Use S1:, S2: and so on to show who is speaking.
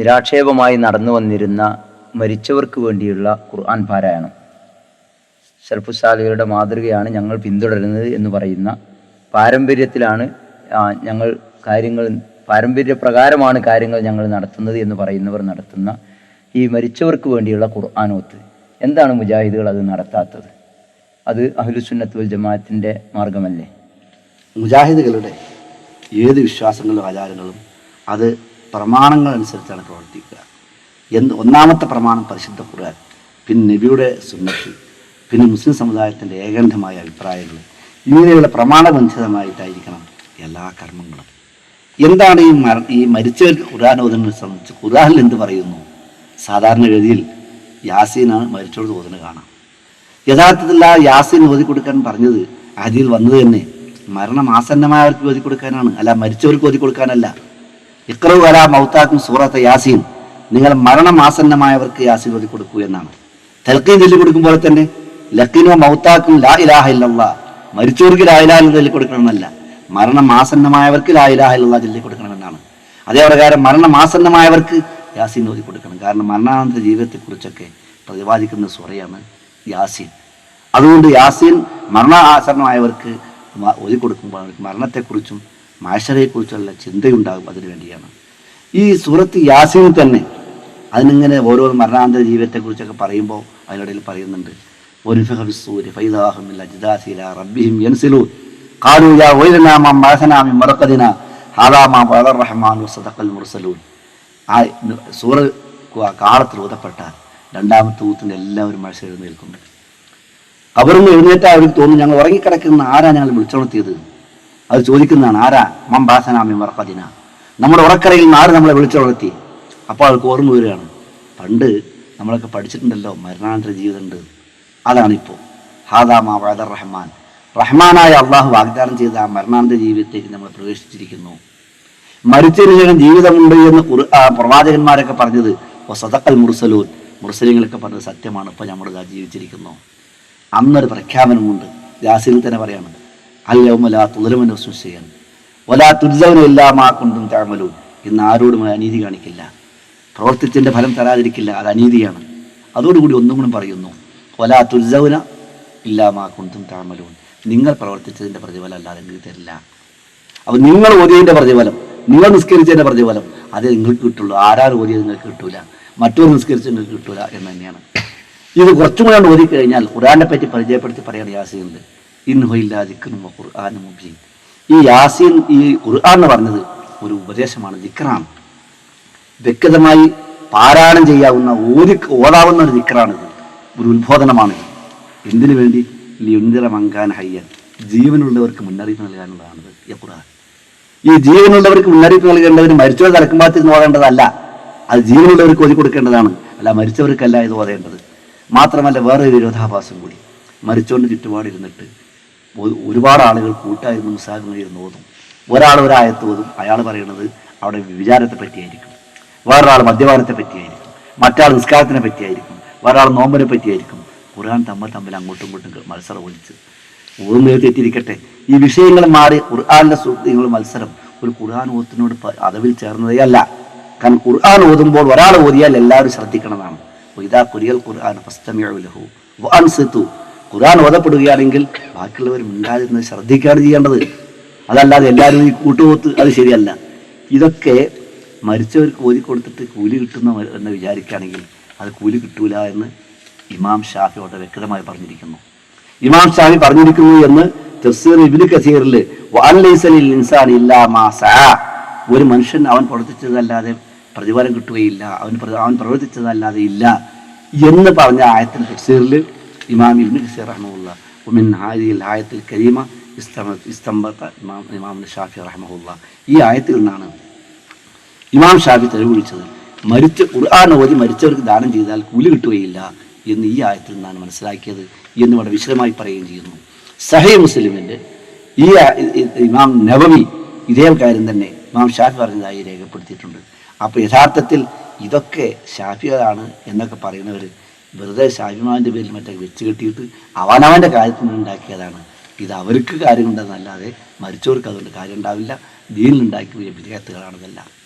S1: നിരാക്ഷേപമായി നടന്നു വന്നിരുന്ന മരിച്ചവർക്ക് വേണ്ടിയുള്ള ഖുർആൻ പാരായണം. സൽഫുസാലികളുടെ മാതൃകയാണ് ഞങ്ങൾ പിന്തുടരുന്നത് എന്ന് പറയുന്ന പാരമ്പര്യത്തിലാണ് ഞങ്ങൾ കാര്യങ്ങൾ പാരമ്പര്യപ്രകാരമാണ് കാര്യങ്ങൾ ഞങ്ങൾ നടത്തുന്നത് എന്ന് പറയുന്നവർ നടത്തുന്ന ഈ മരിച്ചവർക്ക് വേണ്ടിയുള്ള ഖുർആാനോത്ത് എന്താണ് മുജാഹിദുകൾ അത് നടത്താത്തത്? അത് അഹ്ലുസുന്നത്ത് വൽ ജമാഅത്തിന്റെ മാർഗമല്ലേ?
S2: മുജാഹിദുകളുടെ ഏത് വിശ്വാസങ്ങളും ആചാരങ്ങളും അത് പ്രമാണങ്ങൾ അനുസരിച്ചാണ് പ്രവർത്തിക്കുക. എന്ത് ഒന്നാമത്തെ പ്രമാണം പരിശുദ്ധ ഖുർആൻ പിന്നെ നബിയുടെ സുന്നത്ത് പിന്നെ മുസ്ലിം സമുദായത്തിന്റെ ഏകണ്ഠമായ അഭിപ്രായങ്ങൾ. ഇങ്ങനെയുള്ള പ്രമാണബന്ധിതമായിട്ടായിരിക്കണം എല്ലാ കർമ്മങ്ങളും. എന്താണ് ഈ മര ഈ മരിച്ച ഖുർആൻ ഓതുന്നതിനെ സംബന്ധിച്ച് ഖുരാനിൽ എന്ത് പറയുന്നു? സാധാരണഗതിയിൽ യാസീനാണ് മരിച്ചോട് ഓതുന്നത് കാണാം. യഥാർത്ഥത്തിൽ ആ യാസീൻ ഓതി കൊടുക്കാൻ പറഞ്ഞത് അതിൽ വന്നത് തന്നെ മരണം ആസന്നമായവർക്ക് ഓതി കൊടുക്കാനാണ് അല്ല മരിച്ചവർക്ക് ഓതി കൊടുക്കാനല്ല ഇക്രവ് മൗത്താക്കും സൂറത്ത് യാസീൻ. നിങ്ങൾ മരണം ആസന്നമായവർക്ക് യാസീൻ ഓതി കൊടുക്കൂ എന്നാണ്. തെൽക്കീൻ ചൊല്ലി കൊടുക്കുമ്പോൾ തന്നെ ലക്കിനോ മൗത്താക്കും ലാ ഇലാഹ ഇല്ലല്ലാ മരിച്ചവർക്ക് ലാ ഇലാഹ ചൊല്ലി കൊടുക്കണമെന്നല്ല. മരണം ആസന്നമായവർക്ക് ലാ ഇലാഹ ഇല്ല ചൊല്ലി കൊടുക്കണമെന്നാണ്. അതേ പ്രകാരം മരണം ആസന്നമായവർക്ക് യാസീൻ ഓതി കൊടുക്കണം. കാരണം മരണാനന്തര ജീവിതത്തെക്കുറിച്ചൊക്കെ പ്രതിപാദിക്കുന്ന സുറയാണ് യാസീൻ. അതുകൊണ്ട് യാസീൻ മരണ ആസന്നമായവർക്ക് മ- ഓതി കൊടുക്കുമ്പോൾ മരണത്തെക്കുറിച്ചും മാഷറയെക്കുറിച്ചുള്ള ചിന്തയുണ്ടാകും അതിനു വേണ്ടിയാണ്. ഈ സുഹൃത്ത് യാസിൽ തന്നെ അതിനിങ്ങനെ ഓരോ മരണാന്തര ജീവിതത്തെക്കുറിച്ചൊക്കെ പറയുമ്പോൾ അതിനിടയിൽ പറയുന്നുണ്ട്. സൂറ രണ്ടാമത്തെ ഊത്തിന് എല്ലാവരും മഴ എഴുന്നേൽക്കുന്നുണ്ട്. കബറിൽ എഴുന്നേറ്റാൽ അവർക്ക് തോന്നുന്നു ഞങ്ങൾ ഉറങ്ങിക്കിടക്കുന്ന ആരാ ഞങ്ങൾ വിളിച്ചുണർത്തിയത്? അത് ചോദിക്കുന്നതാണ് ആരാ? മംബാസനാമി മറക്കദിന നമ്മുടെ ഉറക്കരയിൽ നിന്ന് ആര് നമ്മളെ വിളിച്ചുണർത്തി അപ്പോൾ അവൾക്ക് ഓർമ്മ വരികയാണ്. പണ്ട് നമ്മളൊക്കെ പഠിച്ചിട്ടുണ്ടല്ലോ മരണാനന്തര ജീവിതമുണ്ട്. അതാണിപ്പോൾ ഹാദാമാ വാദർ റഹ്മാൻ. റഹ്മാനായ അള്ളാഹു വാഗ്ദാനം ചെയ്ത ആ മരണാനന്തര ജീവിതത്തേക്ക് നമ്മൾ പ്രവേശിച്ചിരിക്കുന്നു. മരിച്ചതിന് ശേഷം ജീവിതമുണ്ട് എന്ന് പ്രവാചകന്മാരൊക്കെ പറഞ്ഞത് ഓ സദക്കൽ മുർസലൂൻ. മുർസലിങ്ങളൊക്കെ പറഞ്ഞത് സത്യമാണ്. ഇപ്പോൾ നമ്മൾ ജീവിച്ചിരിക്കുന്നു. അന്നൊരു പ്രഖ്യാപനമുണ്ട്. ജാസിൽ തന്നെ പറയാണ് അല്ലൗമലാ തുലമന ചെയ്യാൻ ഒലാ ഇന്ന് ആരോടും അനീതി കാണിക്കില്ല. പ്രവർത്തിച്ചതിന്റെ ഫലം തരാതിരിക്കില്ല അത് അനീതിയാണ്. അതോടുകൂടി ഒന്നും കൂടി പറയുന്നു ഒലാ തുൽസവന ഇല്ലാമാ കൊണ്ടും താമലൂൻ നിങ്ങൾ പ്രവർത്തിച്ചതിന്റെ പ്രതിഫലം അല്ലാതെ നിങ്ങൾക്ക് തരില്ല. അപ്പൊ നിങ്ങൾ ഓതിയതിന്റെ പ്രതിഫലം നിങ്ങൾ നിസ്കരിച്ചതിന്റെ പ്രതിഫലം അതേ നിങ്ങൾക്ക് കിട്ടുള്ളൂ. ആരാർ ഓതിയത് നിങ്ങൾക്ക് കിട്ടൂല. മറ്റൊരു നിസ്കരിച്ച് നിങ്ങൾക്ക് കിട്ടൂല എന്ന് തന്നെയാണ്. ഇത് കുറച്ചും കൂടെ ഓതി കഴിഞ്ഞാൽ ഖുറാനെ പറ്റി പരിചയപ്പെടുത്തി പറയാൻ യാസീനിൽ ഈ യാസീൻ ഈ ഖുർആൻ എന്ന് പറഞ്ഞത് ഒരു ഉപദേശമാണ് ദിക്റാണ്. വ്യക്തമായി പാരായണം ചെയ്യാവുന്ന ഓതി ഓടാവുന്ന ഒരു ദിക്റാണിത്. ഒരു ഉത്ബോധനമാണിത് എന്തിനു വേണ്ടി? ലിയുന്തിര മങ്കാൻ ഹയ്യൻ. ജീവനുള്ളവർക്ക് മുന്നറിയിപ്പ് നൽകാനുള്ളതാണിത് ഈ ഖുർആൻ. ഈ ജീവനുള്ളവർക്ക് മുന്നറിയിപ്പ് നൽകേണ്ടവർ മരിച്ചവർ തലക്കുമ്പാത്തിരുന്ന് ഓതേണ്ടതല്ല. അത് ജീവനുള്ളവർക്ക് ഒതുക്കി കൊടുക്കേണ്ടതാണ്. അല്ല മരിച്ചവർക്കല്ല ഇത് ഓതേണ്ടത്. മാത്രമല്ല വേറൊരു വിരോധാഭാസം കൂടി. മരിച്ചോണ്ട് ചുറ്റുപാടിരുന്നിട്ട് ഒരുപാട് ആളുകൾ കൂട്ടായിരുന്നു മുസാഖിരുന്ന് ഓതും. ഒരാൾ ഒരായത്ത് ഓതും. അയാൾ പറയുന്നത് അവിടെ വിചാരത്തെ പറ്റിയായിരിക്കും. വേറൊരാൾ മദ്യപാനത്തെ പറ്റിയായിരിക്കും. മറ്റാൾ നിസ്കാരത്തിനെ പറ്റിയായിരിക്കും. വേറൊരാൾ നോമ്പിനെ പറ്റിയായിരിക്കും. ഖുർആൻ തമ്മിൽ തമ്മിൽ അങ്ങോട്ടും ഇങ്ങോട്ടും മത്സരം ഒളിച്ച് ഓർമ്മയെ തെറ്റിരിക്കട്ടെ ഈ വിഷയങ്ങൾ മാറി ഖുർആാനിന്റെ സുഹൃത്തുക്കൾ മത്സരം ഒരു ഖുർആൻ ഓത്തിനോട് അതവിൽ ചേർന്നതേ അല്ല. കാരണം ഖുർആൻ ഓതുമ്പോൾ ഒരാൾ ഓതിയാൽ എല്ലാവരും ശ്രദ്ധിക്കണമെന്നാണ് ഇതാ കുരിയൽ ഖുർആൻ ലഹു വഅൻസിതു ഖുർആൻ ഓതപ്പെടുകയാണെങ്കിൽ ബാക്കിയുള്ളവർ മിണ്ടാതിരുന്ന് ശ്രദ്ധിക്കുകയാണ് ചെയ്യേണ്ടത്. അതല്ലാതെ എല്ലാവരും ഈ കൂട്ടുപോത്ത് അത് ശരിയല്ല. ഇതൊക്കെ മരിച്ചവർക്ക് ഓതി കൊടുത്തിട്ട് കൂലി കിട്ടുന്ന എന്ന് വിചാരിക്കുകയാണെങ്കിൽ അത് കൂലി കിട്ടൂല എന്ന് ഇമാം ഷാഫി വ്യക്തമായി പറഞ്ഞിരിക്കുന്നു. ഇമാം ഷാഫി പറഞ്ഞിരിക്കുന്നു എന്ന് തഫ്സീർ ഇബ്നു കസീറിൽ ഇൻസാനി ഇല്ലാ മാസാ ഒരു മനുഷ്യൻ അവൻ പ്രവർത്തിച്ചതല്ലാതെ പ്രതിഫലം കിട്ടുകയില്ല അവൻ അവൻ പ്രവർത്തിച്ചതല്ലാതെ ഇല്ല എന്ന് പറഞ്ഞ ആയത്തിന് തഫ്സീറിൽ ഇമാം ഇബ്നു കസീർ റഹ്മഹുല്ല ومن هذه الآية الكريمة استم- استنبط ഇമാം ഇമാം ഷാഫി റഹ്മഹുല്ല ഈ ആയത്തിൽ നിന്നാണ് ഇമാം ഷാഫി തെളിവൊഴിച്ചത് മരിച്ച ഖുർആൻ ഓതി മരിച്ചവർക്ക് ദാനം ചെയ്താൽ കൂലി കിട്ടുകയില്ല എന്ന് ഈ ആയത്തിൽ നിന്നാണ് മനസ്സിലാക്കിയത് എന്ന് ഇവിടെ വിശദമായി പറയുകയും ചെയ്യുന്നു സഹേ മുസ്ലിമിൻ്റെ ഈ ആ- ഇ- ഇ- ഇമാം നവവി ഇതേ കാര്യം തന്നെ ഇമാം ഷാഫി പറഞ്ഞതായി രേഖപ്പെടുത്തിയിട്ടുണ്ട് അപ്പോൾ യഥാർത്ഥത്തിൽ ഇതൊക്കെ ഷാഫികളാണ് എന്നൊക്കെ പറയുന്നവർ വെറുതെ ഷാജിമാവിന്റെ പേരിൽ മറ്റേ വെച്ച് കെട്ടിയിട്ട് അവനവന്റെ കാര്യത്തിൽ നിന്നുണ്ടാക്കിയതാണ് ഇത് അവർക്ക് കാര്യമുണ്ടെന്നല്ലാതെ മരിച്ചവർക്ക് അതുകൊണ്ട് കാര്യം ഉണ്ടാവില്ല ദീനിലുണ്ടാക്കിയ